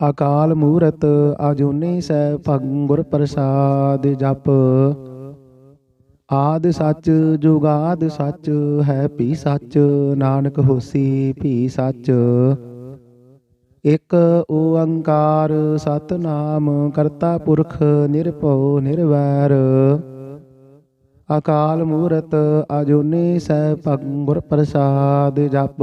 ਅਕਾਲ ਮੂਰਤ ਅਜੂਨੀ ਸੈ ਭੰ ਗੁਰ ਪ੍ਰਸਾਦ ਜਪ। ਆਦ ਸੱਚ ਜੁਗਾਦ ਸੱਚ ਹੈ ਭੀ ਸੱਚ, ਨਾਨਕ ਹੋਸੀ ਭੀ ਸੱਚ। ਇਕ ਓੰਕਾਰ ਸਤਨਾਮ, ਕਰਤਾ ਪੁਰਖ ਨਿਰਭਉ ਨਿਰਵੈਰ। ਅਕਾਲ ਮੂਰਤ ਆਜੋਨੇ ਸੈ ਭੰ ਗੁਰ ਪ੍ਰਸਾਦ ਜਪ।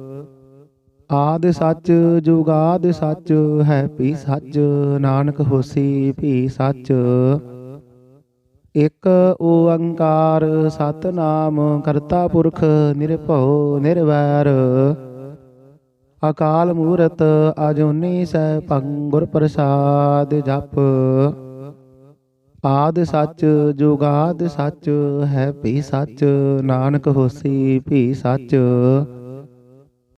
ਆਦ ਸੱਚ ਜੁਗਾਦ ਸੱਚ ਹੈ ਵੀ ਸੱਚ, ਨਾਨਕ ਹੋਸੀ ਭੀ ਸੱਚ। ਇਕ ਓੰਕਾਰ ਸਤਨਾਮ ਕਰਤਾ ਪੁਰਖ ਨਿਰਭਉ ਨਿਰਵੈਰ। ਅਕਾਲ ਮੂਰਤ ਅਜੂਨੀ ਸੈਭੰ ਪੰਗੁਰ ਪ੍ਰਸਾਦ ਜਪ। ਆਦ ਸੱਚ ਜੁਗਾਦ ਸੱਚ ਹੈ ਵੀ ਸੱਚ, ਨਾਨਕ ਹੋਸੀ ਭੀ ਸੱਚ।